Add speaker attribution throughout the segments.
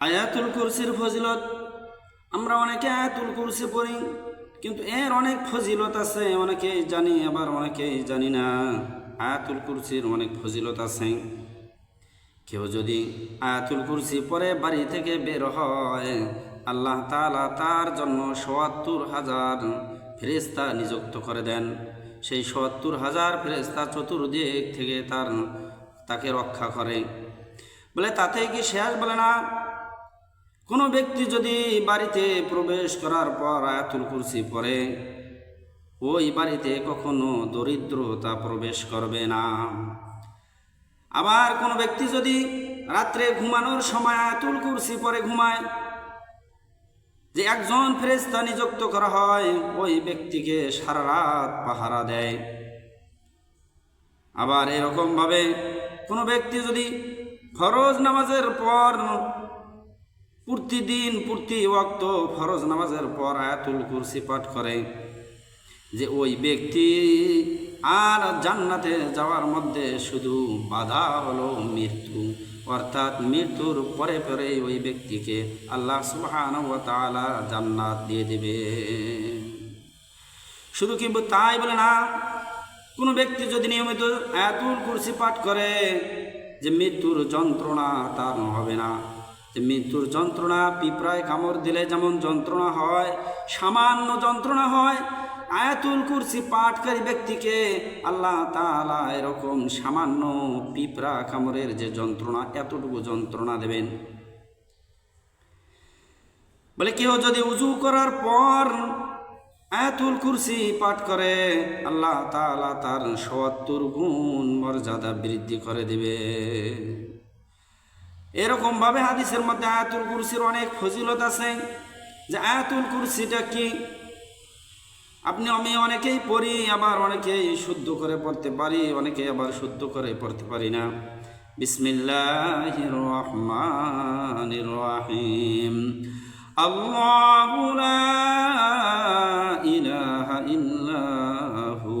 Speaker 1: আয়াতুল কুরসির ফজিলত, আমরা অনেকে আয়াতুল কুরসি পড়ি, কিন্তু এর অনেক ফজিলত আছে, অনেকেই জানি, আবার অনেকেই জানি না। আয়াতুল কুরসির অনেক ফজিলত আছে। কেউ যদি আয়াতুল কুরসি পরে বাড়ি থেকে বের হয়, আল্লাহ তালা তার জন্য সত্তর হাজার ফেরেস্তা নিযুক্ত করে দেন। সেই সত্তর হাজার ফেরেস্তা চতুর্দিক থেকে তার, তাকে রক্ষা করে। বলে তাতে কি শেষ? বলে না। কোনো ব্যক্তি যদি বাড়িতে প্রবেশ করার পর আয়াতুল কুরসি পড়ে, ওই বাড়িতে কখনো দরিদ্রতা প্রবেশ করবে না। আবার কোনো ব্যক্তি যদি রাত্রে ঘুমানোর সময় আয়াতুল কুরসি পরে ঘুমায়, যে একজন ফেরেস্তা নিযুক্ত করা হয়, ওই ব্যক্তিকে সারা রাত পাহারা দেয়। আবার এরকমভাবে কোনো ব্যক্তি যদি ফরজ নামাজের পর প্রতিদিন, প্রতি ওয়াক্ত ফরজ নামাজের পর আয়াতুল কুরসি পাঠ করে যে ওই ব্যক্তি আর জান্নাতে যাওয়ার মধ্যে শুধু বাধা হলো মৃত্যু। অর্থাৎ মৃত্যুর পরে পরে ওই ব্যক্তিকে আল্লাহ সুবহানাহু ওয়া তাআলা জান্নাত দিয়ে দেবে। শুধু কি তাই বলে না, কোনো ব্যক্তি যদি নিয়মিত আয়াতুল কুরসি পাঠ করে, যে মৃত্যুর যন্ত্রণা তার হবে না। মৃত্যুর যন্ত্রণা, পিঁপড়ায় কামড় দিলে যেমন যন্ত্রণা হয়, সামান্য যন্ত্রণা হয়, আয়াতুল কুরসি পাঠকারী ব্যক্তিকে আল্লাহ তাআলা এরকম সামান্য পিঁপড়া কামড়ের যে যন্ত্রণা, এতটুকু যন্ত্রণা দেবেন। বলে কেউ যদি উজু করার পর আয়াতুল কুরসি পাঠ করে, আল্লাহ তাআলা তার সত্তর গুণ মর্যাদা বৃদ্ধি করে দিবে এরকম ভাবে হাদিসের মধ্যে আয়াতুল কুরসির অনেক ফজিলত আছে যে আয়াতুল কুরসিটা কি? আপনি আমি অনেকেই পড়ি, আবার অনেকেই শুদ্ধ করে পড়তে পারি অনেকে আবার শুদ্ধ করে পড়তে পারি না। বিসমিল্লাহির রহমানির রহিম। আল্লাহু ইলাহা ইল্লাহু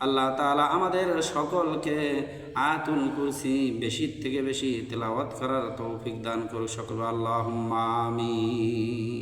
Speaker 1: আল্লাহ তালা আমাদের সকলকে আতুল কুরসি বেশি থেকে বেশি তেলাওয়াত করার তৌফিক দান করুক সকল। আল্লাহ আমিন।